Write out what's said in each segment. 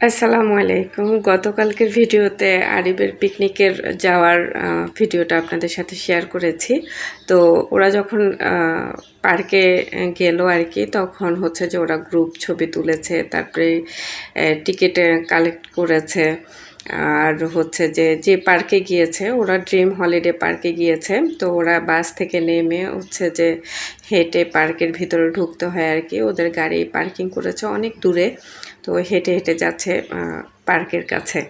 আসসালামু আলাইকুম। গতকালকের ভিডিওতে আরিবের পিকনিকের যাওয়ার ভিডিওটা আপনাদের সাথে শেয়ার করেছি। তো ওরা যখন পার্কে গেল আর কি, তখন হচ্ছে যে ওরা গ্রুপ ছবি তুলেছে, তারপরে টিকিট কালেক্ট করেছে। আর হচ্ছে যে যে পার্কে গিয়েছে, ওরা ড্রিম হলিডে পার্কে গিয়েছে, তো ওরা বাস থেকে নেমে হচ্ছে যে হেঁটে পার্কের ভিতরে ঢুকতে হয় আর কি। ওদের গাড়ি পার্কিং করেছে অনেক দূরে, তো হেঁটে হেঁটে যাচ্ছে পার্কের কাছে।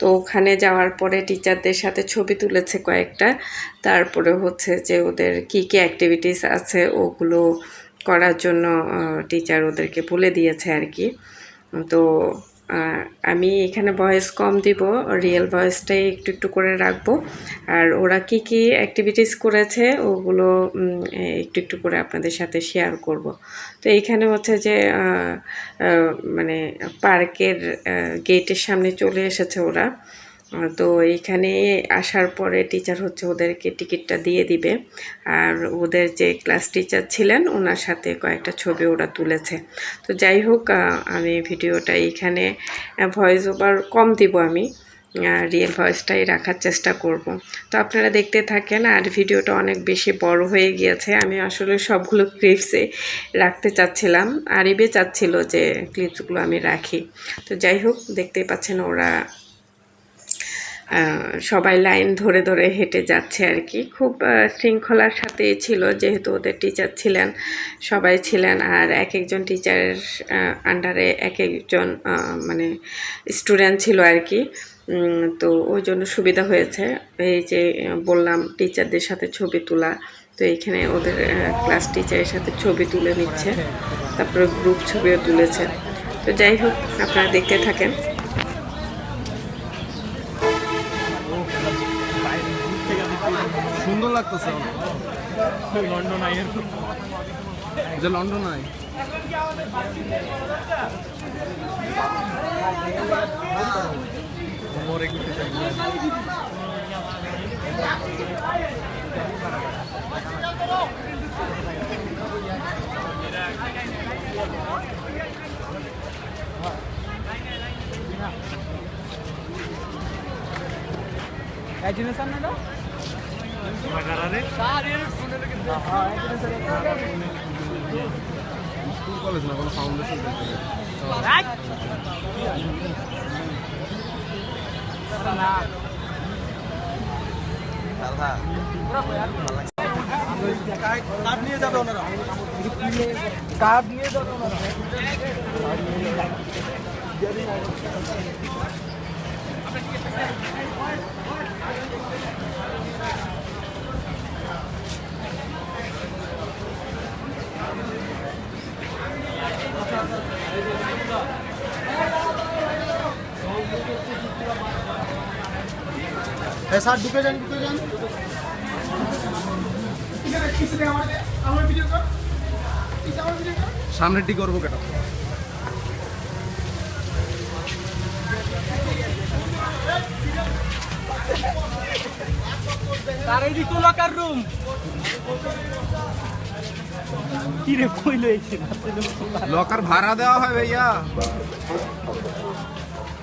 তো ওখানে যাওয়ার পরে টিচারদের সাথে ছবি তুলেছে কয়েকটা। তারপরে হচ্ছে যে ওদের কী কী অ্যাক্টিভিটিস আছে, ওগুলো করার জন্য টিচার ওদেরকে বলে দিয়েছে আর কি। তো আমি এখানে ভয়েস কম দিব রিয়েল ভয়েসটাই একটু একটু করে রাখব। আর ওরা কি কি অ্যাক্টিভিটিস করেছে, ওগুলো একটু একটু করে আপনাদের সাথে শেয়ার করব। তো এইখানে হচ্ছে যে মানে পার্কের গেটের সামনে চলে এসেছে ওরা। তো এইখানে আসার পরে টিচার হচ্ছে ওদেরকে টিকিটটা দিয়ে দিবে। আর ওদের যে ক্লাস টিচার ছিলেন, ওনার সাথে কয়েকটা ছবি ওরা তুলেছে। তো যাই হোক আমি ভিডিওটা এইখানে ভয়েস ওভার কম দিব আমি। রিয়েল ভয়েসটাই রাখার চেষ্টা করব। তো আপনারা দেখতে থাকেন, আর ভিডিওটা অনেক বেশি বড় হয়ে গিয়েছে। আমি আসলে সবগুলো ক্লিপসে রাখতে চাচ্ছিলাম আরিবে চাচ্ছিল যে ক্লিপসগুলো আমি রাখি। তো যাই হোক, দেখতেই পাচ্ছেন ওরা সবাই লাইন ধরে ধরে হেঁটে যাচ্ছে আর কি। খুব শৃঙ্খলার সাথে ছিল যেহেতু ওদের টিচার ছিলেন, সবাই ছিলেন আর এক একজন টিচারের আন্ডারে এক একজন মানে স্টুডেন্ট ছিল আর কি। তো ওই জন্য সুবিধা হয়েছে। এই যে বললাম টিচারদের সাথে ছবি তোলা, তো এইখানে ওদের ক্লাস টিচারের সাথে ছবি তুলে নিচ্ছে। তারপরে গ্রুপ ছবিও তুলেছে। তো যাই হোক, আপনারা দেখতে থাকেন। লাগতেছে লন্ডন আইয়ের যে লন্ডন আই পরে ঘুরতে চাই মাগারারে School college নিয়ে যাবে ওনারা কার্ড নিয়ে যাবে ওনারা। স্যার ঢুকে যান ঢুকে যান। সামনেরটি করব কেটা তার এই দিকে লকার রুম কি রে লকার ভাড়া দেওয়া হয় ভাইয়া।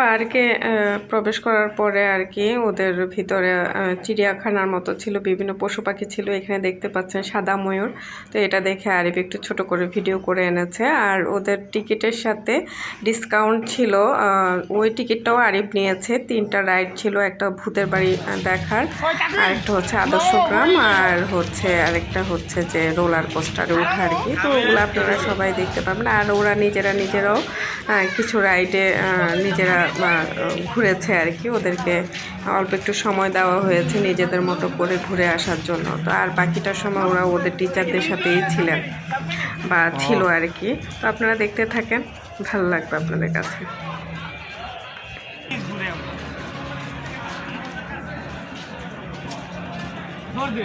পার্কে প্রবেশ করার পরে আর কি ওদের ভিতরে চিড়িয়াখানার মতো ছিল, বিভিন্ন পশু পাখি ছিল, এখানে দেখতে পাচ্ছেন সাদা ময়ূর। তো এটা দেখে আরিফ একটু ছোট করে ভিডিও করে এনেছে। আর ওদের টিকিটের সাথে ডিসকাউন্ট ছিল ওই টিকিটটাও আরিফ নিয়েছে। তিনটা রাইড ছিল, একটা ভূতের বাড়ি দেখার আর একটা হচ্ছে আদর্শ গ্রাম, আর হচ্ছে আরেকটা হচ্ছে যে রোলার কোস্টারে ওঠা আর কি। তো ওগুলো আপনারা সবাই দেখতে পাবেন। আর ওরা নিজেরা নিজেরাও কিছু রাইডে নিজেরা ঘুরেছে আর কি। ওদেরকে অল্প একটু সময় দেওয়া হয়েছে নিজেদের মতো করে ঘুরে আসার জন্য। তো আর বাকিটা সময় ওরা ওদের টিচারদের সাথেই ছিলেন বা ছিল আর কি। তো আপনারা দেখতে থাকেন ভালো লাগবে আপনাদের কাছে। ধরবে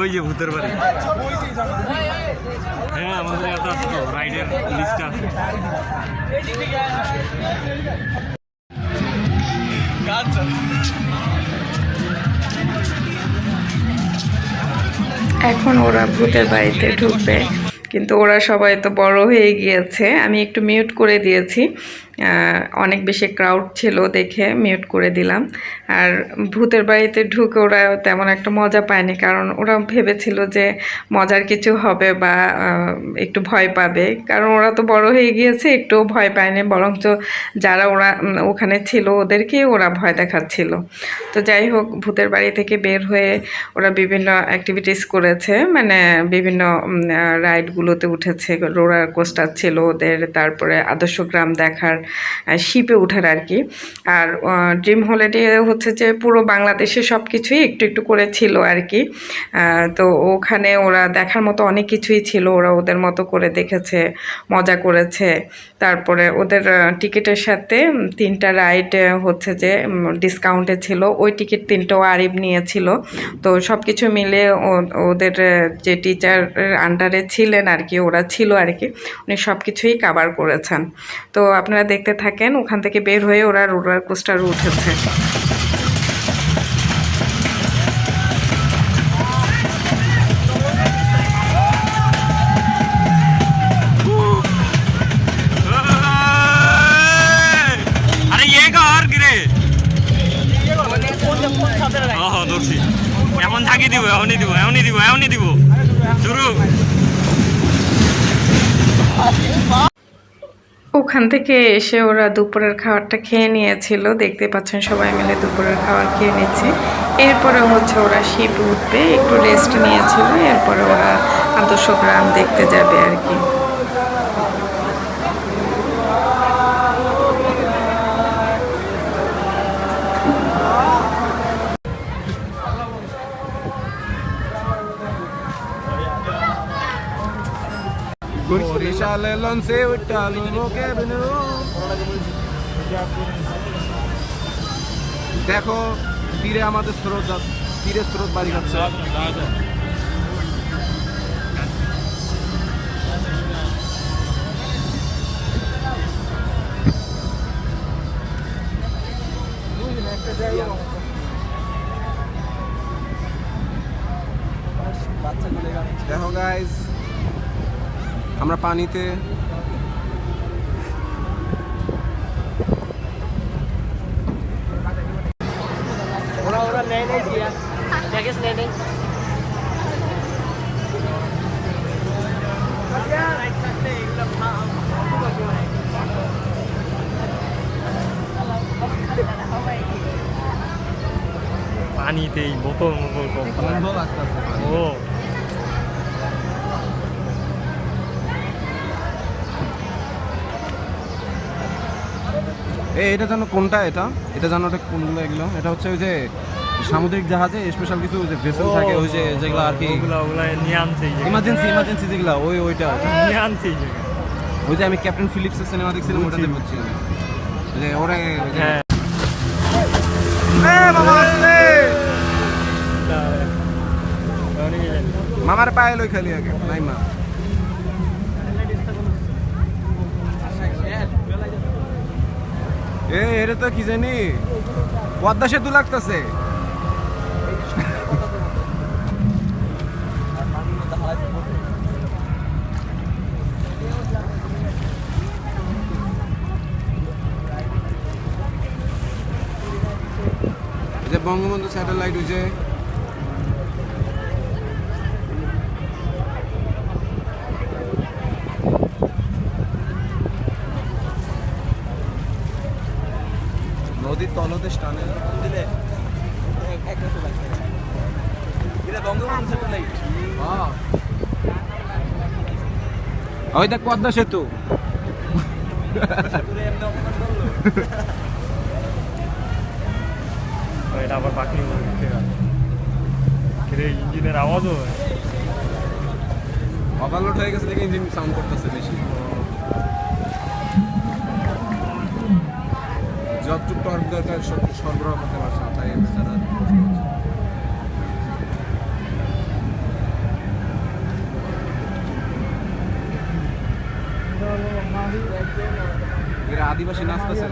ওই যে ভূতের বাড়ি। হ্যাঁ আমাদের এত আছে রাইডের লিস্ট আছে। এখন ওরা ভূতের বাড়িতে ঢুকবে। কিন্তু ওরা সবাই তো বড় হয়ে গিয়েছে। আমি একটু মিউট করে দিয়েছি। অনেক বেশি ক্রাউড ছিল দেখে মিউট করে দিলাম। আর ভূতের বাড়িতে ঢুকে ওরা তেমন একটা মজা পায়নি, কারণ ওরা ভেবেছিল যে মজার কিছু হবে বা একটু ভয় পাবে। কারণ ওরা তো বড় হয়ে গিয়েছে একটু ভয় পায়নি, বরঞ্চ যারা ওরা ওখানে ছিল ওদেরকে ওরা ভয় দেখাচ্ছিল। তো যাই হোক, ভূতের বাড়ি থেকে বের হয়ে ওরা বিভিন্ন অ্যাক্টিভিটিস করেছে মানে বিভিন্ন রাইডগুলোতে উঠেছে। রোলার কোস্টার ছিল ওদের, তারপরে আদর্শ গ্রাম দেখার শিপে ওঠার আর কি। আর ড্রিম হলিডে হচ্ছে যে পুরো বাংলাদেশে সব কিছুই একটু একটু করে ছিল আর কি। তো ওখানে ওরা দেখার মতো অনেক কিছুই ছিল, ওরা ওদের মতো করে দেখেছে, মজা করেছে। তারপরে ওদের টিকিটের সাথে তিনটা রাইড হচ্ছে যে ডিসকাউন্টে ছিল। ওই টিকিট তিনটাও আরিব নিয়েছিল। তো সব কিছু মিলে ওদের যে টিচার আন্ডারে ছিলেন আর কি, ওরা ছিল আর কি। উনি সব কিছুই কাভার করেছেন। তো আপনারা দেখতে থাকেন, ওখান থেকে বের হয়ে ওরা রোলার কোস্টার উঠেছে এমন থাকি দিব এমনই দিব এমনই দিব এমনই দিব। শুরু। ওখান থেকে এসে ওরা দুপুরের খাবারটা খেয়ে নিয়েছিল। দেখতে পাচ্ছেন সবাই মিলে দুপুরের খাবার খেয়ে নিচ্ছে। এরপরে হচ্ছে ওরা শিপ উঠবে, একটু রেস্ট নিয়েছিল, এরপরে ওরা আদর্শ গ্রাম দেখতে যাবে আর কি। বরিশালে লঞ্চে উঠালো লোকে বিনু। দেখো তীরে আমাদের স্রোত যা- তীরে স্রোত বাড়ি যাচ্ছে দেখো আমরা পানিতে পানিতেই বোতল মোতল ও। এই এটা জানো কোনটা এটা? এটা জানো ওটা কোনগুলো এগুলো এটা হচ্ছে ওই যে সামুদ্রিক জাহাজে স্পেশাল কিছু যে ভেসেল থাকে ওই যে যেগুলো আর কি নিয়ে আনছে। ইমার্জেন্সি ইমার্জেন্সি যেগুলো ওই ওইটা। নিয়ে আনছে। ওই যে আমি ক্যাপ্টেন ফিলিপসের সিনেমা দেখছিলাম ওটাতে বলছিলাম যে ওরে হ্যাঁ। মামার পায়ে লই খালি আগে নাই মা এ এটা তো কি জানি? পদ্মা সেতু লাগতেছে। যে বঙ্গবন্ধু স্যাটেলাইট হয়েছে নদীর তলদেশ টানেল দিলে হ্যাঁ। ওই দেখ পদ্মা সেতু। এটা আবার বাকি ইঞ্জিনের আওয়াজও হয়। ওভারলোড হয়ে গেছে দেখে ইঞ্জিন সাউন্ড করতেছে বেশি। যতটুকু টর্ক দরকার সব সরবরাহ করতে পারছে না তাই তারা এরা আদিবাসী নাচতেছে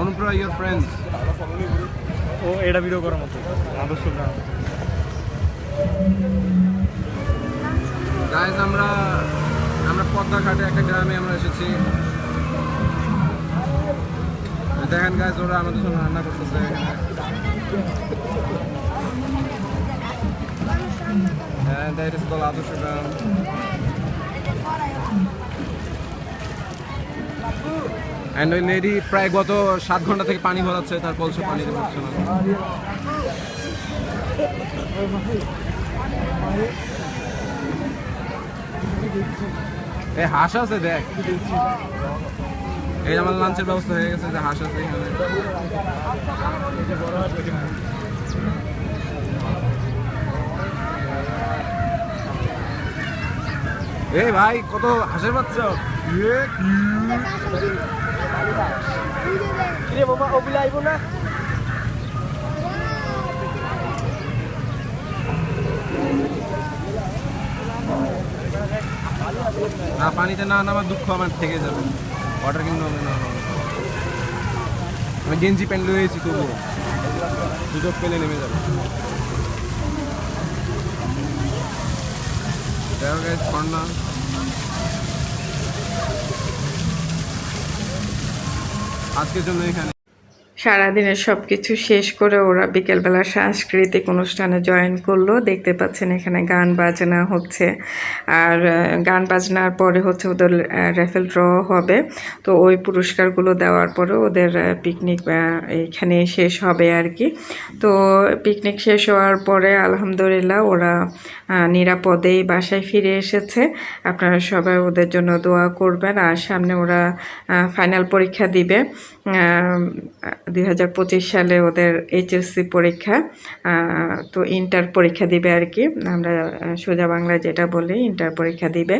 অনুপ্রা ইয়োর ফ্রেন্ডস ও এটা ভিডিও করার মতো। আদর্শ গ্রাম গাইজ আমরা পদ্মাঘাটে একটা গ্রামে আমরা এসেছি। দেখেন গাইজ ওরা আমাদের জন্য রান্না করতেছে। হ্যাঁ দ্যাট ইজ কল আদর্শ প্রায় গত সাত ঘণ্টা থেকে পানি ভরাচ্ছে, তার কলসে পানি ভরছে না। এই হাঁস আছে দেখ। এই আমার লাঞ্চের ব্যবস্থা হয়ে গেছে, যে হাঁস আছে এখানে। এই ভাই, কত হাঁসের বাচ্চা? বাবা, ওগুলো আইব না? না, পানিতে না নামার দুঃখ আমার থেকে যাবে। ওয়াটার কিংডম না আমি গেঞ্জি প্যান্ট লয়েছি তবুও। সুযোগ পেলে নেমে যাবে। আজকের জন্য এখানে। সারাদিনের সব কিছু শেষ করে ওরা বিকেলবেলা সাংস্কৃতিক অনুষ্ঠানে জয়েন করল। দেখতে পাচ্ছেন এখানে গান বাজনা হচ্ছে। আর গান বাজনার পরে হচ্ছে ওদের রেফেল ড্র হবে। তো ওই পুরস্কারগুলো দেওয়ার পরে ওদের পিকনিক এখানে শেষ হবে আর কি। তো পিকনিক শেষ হওয়ার পরে আলহামদুলিল্লাহ ওরা নিরাপদেই বাসায় ফিরে এসেছে। আপনারা সবাই ওদের জন্য দোয়া করবেন। আর সামনে ওরা ফাইনাল পরীক্ষা দিবে। দুই হাজার পঁচিশ সালে ওদের এইচএসসি পরীক্ষা তো ইন্টার পরীক্ষা দিবে আর কি। আমরা সোজা বাংলায় যেটা বলি ইন্টার পরীক্ষা দিবে।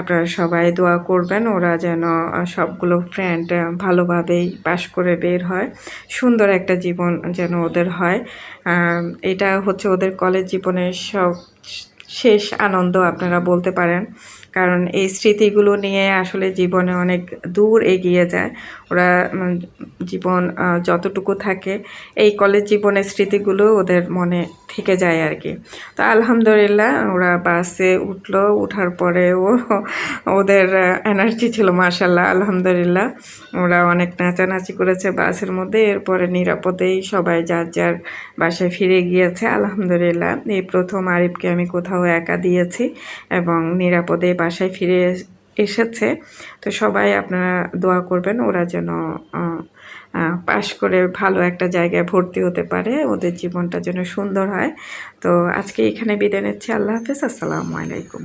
আপনারা সবাই দোয়া করবেন, ওরা যেন সবগুলো ফ্রেন্ড ভালোভাবেই পাশ করে বের হয়। সুন্দর একটা জীবন যেন ওদের হয়। এটা হচ্ছে ওদের কলেজ জীবনের সব শেষ আনন্দ, আপনারা বলতে পারেন। কারণ এই স্মৃতিগুলো নিয়ে আসলে জীবনে অনেক দূর এগিয়ে যায়। ওরা জীবন যতটুকু থাকে, এই কলেজ জীবনের স্মৃতিগুলো ওদের মনে থেকে যায় আর কি। তো আলহামদুলিল্লাহ, ওরা বাসে উঠল, উঠার পরে ও ওদের এনার্জি ছিল মার্শাল্লাহ আলহামদুলিল্লাহ। ওরা অনেক নাচানাচি করেছে বাসের মধ্যে, এরপরে নিরাপদেই সবাই যার যার বাসায় ফিরে গিয়েছে, আলহামদুলিল্লাহ। এই প্রথম আরিফকে আমি কোথাও একা দিয়েছি এবং নিরাপদে বাসায় ফিরে এসেছে। তো সবাই আপনারা দোয়া করবেন, ওরা যেন পাশ করে ভালো একটা জায়গায় ভর্তি হতে পারে, ওদের জীবনটা যেন সুন্দর হয়। তো আজকে এখানে বিদায় নিচ্ছি, আল্লাহ হাফেজ, আসসালামু আলাইকুম।